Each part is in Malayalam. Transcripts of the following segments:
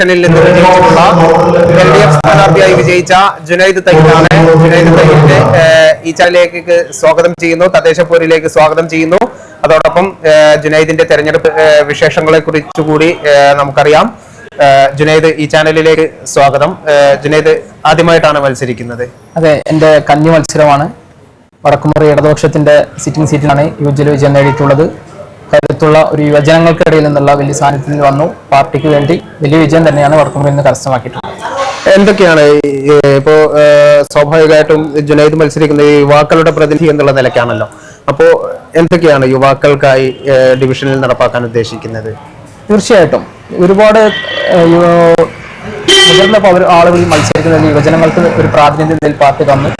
ഡിവിഷനിൽ നിന്ന് വിജയിച്ചിട്ടുള്ള എൽ ഡി എഫ് സ്ഥാനാർത്ഥിയായി വിജയിച്ച ജുനൈദ് തൈലാണ് ജുനൈദ് തൈലിന്റെ ഈ ചാനലിലേക്ക് സ്വാഗതം ചെയ്യുന്നു. തദ്ദേശപൂരിലേക്ക് സ്വാഗതം ചെയ്യുന്നു. അതോടൊപ്പം ജുനൈദിന്റെ തെരഞ്ഞെടുപ്പ് വിശേഷങ്ങളെ കുറിച്ചുകൂടി നമുക്കറിയാം. ജുനൈദ് ഈ ചാനലിലേക്ക് സ്വാഗതം. ജുനൈദ് ആദ്യമായിട്ടാണ് മത്സരിക്കുന്നത്. അതെ എന്റെ കന്നി മത്സരമാണ്. വടക്കുമുറി ഇടതുപക്ഷത്തിന്റെ സിറ്റിംഗ് സീറ്റിലാണ് യുവജന വിജയം നേടിയിട്ടുള്ളത്. കരുത്തുള്ള ഒരു യുവജനങ്ങൾക്കിടയിൽ നിന്നുള്ള വലിയ സാന്നിധ്യത്തിൽ വന്നു. പാർട്ടിക്ക് വേണ്ടി വലിയ വിജയം തന്നെയാണ് വടക്കുമുറി ഇന്ന് കരസ്ഥമാക്കിയിട്ടുള്ളത്. എന്തൊക്കെയാണ് ഇപ്പോ സ്വാഭാവികമായിട്ടും ജുനൈദ് മത്സരിക്കുന്ന യുവാക്കളുടെ പ്രതിനിധി എന്നുള്ള നിലയ്ക്കാണല്ലോ. അപ്പോ എന്തൊക്കെയാണ് യുവാക്കൾക്കായി ഡിവിഷനിൽ നടപ്പാക്കാൻ ഉദ്ദേശിക്കുന്നത്? തീർച്ചയായിട്ടും. ഒരുപാട് മുതിർന്ന പൗര ആളുകൾ മത്സരിക്കുന്ന യുവജനങ്ങൾക്ക് ഒരു പ്രാതിനിധ്യം പാർട്ടി തന്നു.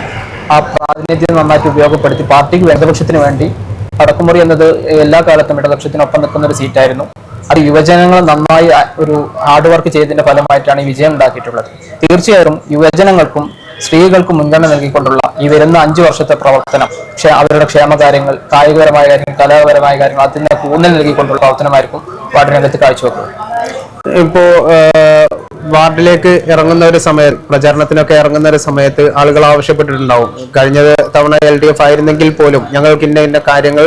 ആ പ്രാതിനിധ്യം നന്നായിട്ട് ഉപയോഗപ്പെടുത്തി പാർട്ടിക്ക് ഇടതുപക്ഷത്തിന് വേണ്ടി വടക്കുമുറി എന്നത് എല്ലാ കാലത്തും ഇടതുപക്ഷത്തിനൊപ്പം നിൽക്കുന്ന ഒരു സീറ്റായിരുന്നു. അത് യുവജനങ്ങൾ നന്നായി ഒരു ഹാർഡ് വർക്ക് ചെയ്തതിന്റെ ഫലമായിട്ടാണ് ഈ വിജയം ഉണ്ടാക്കിയിട്ടുള്ളത്. തീർച്ചയായും യുവജനങ്ങൾക്കും സ്ത്രീകൾക്കും മുൻഗണന നൽകിക്കൊണ്ടുള്ള ഈ വരുന്ന അഞ്ചു വർഷത്തെ പ്രവർത്തനം അവരുടെ ക്ഷേമകാര്യങ്ങൾ കായികപരമായ കാര്യങ്ങൾ കലാപരമായ കാര്യങ്ങൾ അതിന് ഊന്നൽ നൽകിക്കൊണ്ടുള്ള പ്രവർത്തനമായിരിക്കും വാർഡ് കാഴ്ചവെക്കുന്നത്. ഇപ്പോ വാർഡിലേക്ക് ഇറങ്ങുന്ന ഒരു സമയത്ത് പ്രചാരണത്തിനൊക്കെ ഇറങ്ങുന്ന ഒരു സമയത്ത് ആളുകൾ ആവശ്യപ്പെട്ടിട്ടുണ്ടാവും. കഴിഞ്ഞ തവണ എൽ ഡി എഫ് ആയിരുന്നെങ്കിൽ പോലും ഞങ്ങൾക്ക് ഇന്ന ഇന്ന കാര്യങ്ങൾ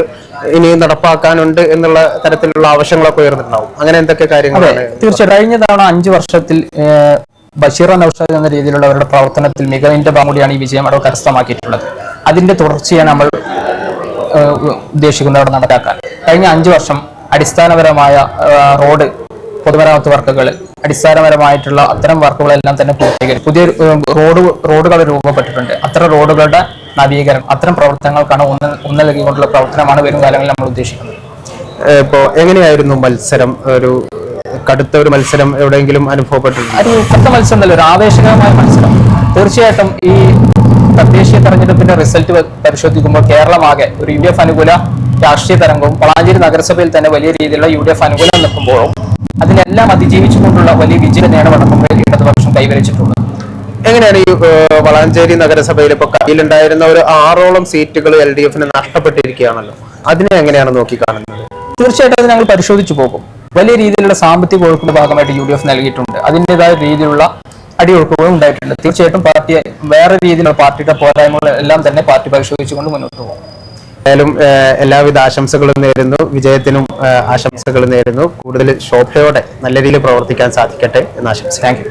ഇനിയും നടപ്പാക്കാനുണ്ട് എന്നുള്ള തരത്തിലുള്ള ആവശ്യങ്ങളൊക്കെ ഉയർന്നിട്ടുണ്ടാവും. അങ്ങനെ എന്തൊക്കെ കാര്യങ്ങളാണ്? തീർച്ചയായും. കഴിഞ്ഞ തവണ അഞ്ചു വർഷത്തിൽ ബഷീർ നൌഷാദ് എന്ന രീതിയിലുള്ള അവരുടെ പ്രവർത്തനത്തിൽ മികവിന്റെ ഭാഗം ഈ വിജയം അവിടെ കരസ്ഥമാക്കിയിട്ടുള്ളത്. അതിന്റെ തുടർച്ചയാണ് നമ്മൾ ഉദ്ദേശിക്കുന്നത് അവിടെ നടപ്പാക്കാൻ കഴിഞ്ഞ അഞ്ചു വർഷം അടിസ്ഥാനപരമായ റോഡ് പൊതുമരാമത്ത് വർക്കുകൾ അടിസ്ഥാനപരമായിട്ടുള്ള അത്തരം വർക്കുകളെല്ലാം തന്നെ പൂർത്തീകരിക്കും. പുതിയ റോഡ് റോഡുകൾ രൂപപ്പെട്ടിട്ടുണ്ട്. അത്തരം റോഡുകളുടെ നവീകരണം അത്തരം പ്രവർത്തനങ്ങൾക്കാണ് ഊന്നൽ ഊന്നൽ നൽകിക്കൊണ്ടുള്ള പ്രവർത്തനമാണ് വരും കാലങ്ങളിൽ നമ്മൾ ഉദ്ദേശിക്കുന്നത്. ഇപ്പോൾ ഇപ്പോ എങ്ങനെയായിരുന്നു മത്സരം? ഒരു കടുത്ത ഒരു മത്സരം എവിടെയെങ്കിലും അനുഭവപ്പെട്ടിട്ടുണ്ട്? ഒരു കടുത്ത മത്സരം അല്ല ഒരു ആവേശകരമായ മത്സരം. തീർച്ചയായിട്ടും ഈ തദ്ദേശീയ തെരഞ്ഞെടുപ്പിന്റെ റിസൾട്ട് പരിശോധിക്കുമ്പോൾ കേരളമാകെ ഒരു യു ഡി എഫ് അനുകൂല രാഷ്ട്രീയ തരംഗവും വളാഞ്ചേരി നഗരസഭയിൽ തന്നെ വലിയ രീതിയിലുള്ള യു ഡി എഫ് അനുകൂലം നിൽക്കുമ്പോഴും അതിനെല്ലാം അതിജീവിച്ചുകൊണ്ടുള്ള വലിയ വിജയം നേടപ്പെടുമ്പോൾ ഇടതുപക്ഷം കൈവരിച്ചിട്ടുള്ളത്. എങ്ങനെയാണ് ഈ വളാഞ്ചേരി നഗരസഭയിൽ ഇപ്പൊ കയ്യിലുണ്ടായിരുന്ന ഒരു ആറോളം സീറ്റുകൾ എൽ ഡി എഫിന് നഷ്ടപ്പെട്ടിരിക്കുകയാണല്ലോ. അതിനെ എങ്ങനെയാണ് നോക്കി കാണുന്നത് തീർച്ചയായിട്ടും അത് ഞങ്ങൾ പരിശോധിച്ചു പോകും. വലിയ രീതിയിലുള്ള സാമ്പത്തിക ഒഴുക്കിന്റെ ഭാഗമായിട്ട് യു ഡി എഫ് നൽകിയിട്ടുണ്ട്. അതിന്റെതായ രീതിയിലുള്ള അടിയൊഴുക്കുകളും ഉണ്ടായിട്ടുണ്ട്. തീർച്ചയായിട്ടും പാർട്ടിയെ വേറെ രീതിയിലുള്ള പാർട്ടിയുടെ പോരായ്മകൾ എല്ലാം തന്നെ പാർട്ടി പരിശോധിച്ചുകൊണ്ട് മുന്നോട്ട് പോകും. എന്തായാലും എല്ലാവിധ ആശംസകളും നേരുന്നു. വിജയത്തിനും ആശംസകൾ നേരുന്നു. കൂടുതൽ ശോഭയോടെ നല്ല രീതിയിൽ പ്രവർത്തിക്കാൻ സാധിക്കട്ടെ എന്ന് ആശംസ താങ്ക്